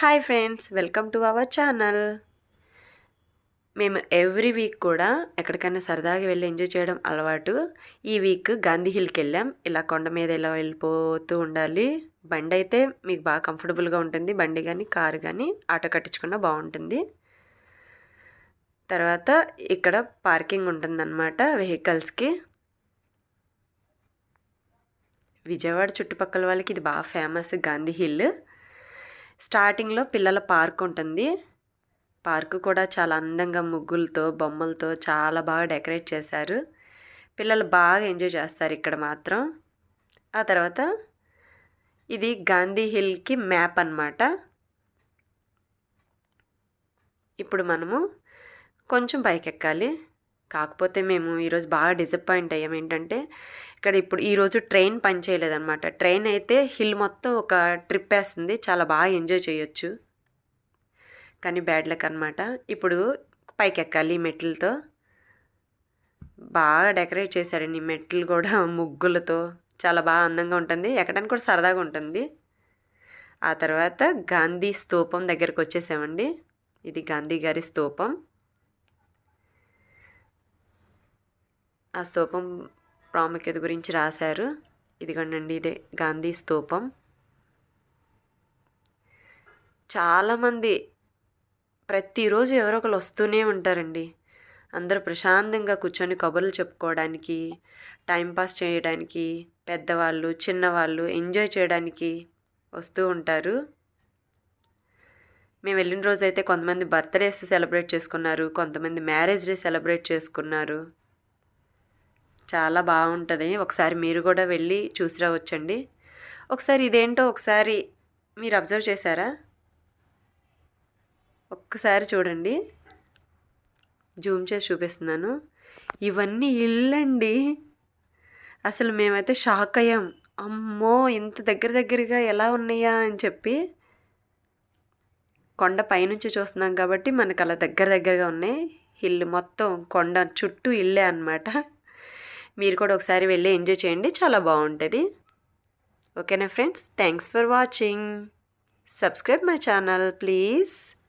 Hi friends welcome to our channel. మేము every week కూడా ఎక్కడికైనా సరదాగా వెళ్ళి ఎంజాయ్ చేయడం అలవాటు. ఈ వీక్ గాంధీ హిల్కి వెళ్ళాం. ఇలా కొండ మీద ఇలా వెళ్ళిపోతూ ఉండాలి. బండి అయితే మీకు బాగా కంఫర్టబుల్గా ఉంటుంది. బండి కానీ కారు కానీ ఆటో కట్టించుకున్నా బాగుంటుంది. తర్వాత ఇక్కడ పార్కింగ్ ఉంటుందన్నమాట వెహికల్స్కి. విజయవాడ చుట్టుపక్కల వాళ్ళకి ఇది బాగా ఫేమస్ గాంధీ హిల్. స్టార్టింగ్లో పిల్లల పార్క్ ఉంటుంది పార్కు కూడా చాలా అందంగా ముగ్గులతో బొమ్మలతో చాలా బాగా డెకరేట్ చేశారు. పిల్లలు బాగా ఎంజాయ్ చేస్తారు ఇక్కడ మాత్రం. ఆ తర్వాత ఇది గాంధీ హిల్కి మ్యాప్ అన్నమాట. ఇప్పుడు మనము కొంచెం పైకి ఎక్కాలి కాకపోతే మేము ఈరోజు బాగా డిసప్పాయింట్ అయ్యాం. ఏంటంటే ఇక్కడ ఇప్పుడు ఈరోజు ట్రైన్ పనిచేయలేదన్నమాట. ట్రైన్ అయితే హిల్ మొత్తం ఒక ట్రిప్ వేస్తుంది. చాలా బాగా ఎంజాయ్ చేయొచ్చు. కానీ బ్యాడ్ లక్ అనమాట ఇప్పుడు పైకి ఎక్కాలి ఈ మెట్లతో. బాగా డెకరేట్ చేశారండి ఈ మెట్లు కూడా ముగ్గులతో. చాలా బాగా అందంగా ఉంటుంది. ఎక్కడానికి కూడా సరదాగా ఉంటుంది. ఆ తర్వాత గాంధీ స్తూపం దగ్గరకు వచ్చేసామండి. ఇది గాంధీ గారి స్తూపం. ఆ స్తూపం ప్రాముఖ్యత గురించి రాశారు. ఇదిగోనండి ఇదే గాంధీ స్తూపం. చాలామంది ప్రతిరోజు ఎవరో ఒకరు వస్తూనే ఉంటారండి. అందరూ ప్రశాంతంగా కూర్చొని కబుర్లు చెప్పుకోవడానికి టైంపాస్ చేయడానికి పెద్దవాళ్ళు చిన్నవాళ్ళు ఎంజాయ్ చేయడానికి వస్తూ ఉంటారు. మేము వెళ్ళిన రోజైతే కొంతమంది బర్త్డేస్ సెలబ్రేట్ చేసుకున్నారు కొంతమంది మ్యారేజ్ డే సెలబ్రేట్ చేసుకున్నారు. చాలా బాగుంటుంది. ఒకసారి మీరు కూడా వెళ్ళి చూసి రావచ్చండి. ఒకసారి ఇదేంటో ఒకసారి మీరు అబ్జర్వ్ చేశారా? ఒక్కసారి చూడండి. జూమ్ చేసి చూపిస్తున్నాను. ఇవన్నీ ఇల్లండి. అసలు మేమైతే షాక్ అయ్యాం. అమ్మో ఇంత దగ్గర దగ్గరగా ఎలా ఉన్నాయా అని చెప్పి. కొండ పైనుంచి చూస్తున్నాం కాబట్టి మనకు అలా దగ్గర దగ్గరగా ఉన్నాయి. హిల్ మొత్తం కొండ చుట్టూ ఇల్లే అనమాట మీరు కూడా ఒకసారి వెళ్ళి ఎంజాయ్ చేయండి. చాలా బాగుంటుంది. ఓకేనా friends? Thanks for watching. Subscribe my channel please.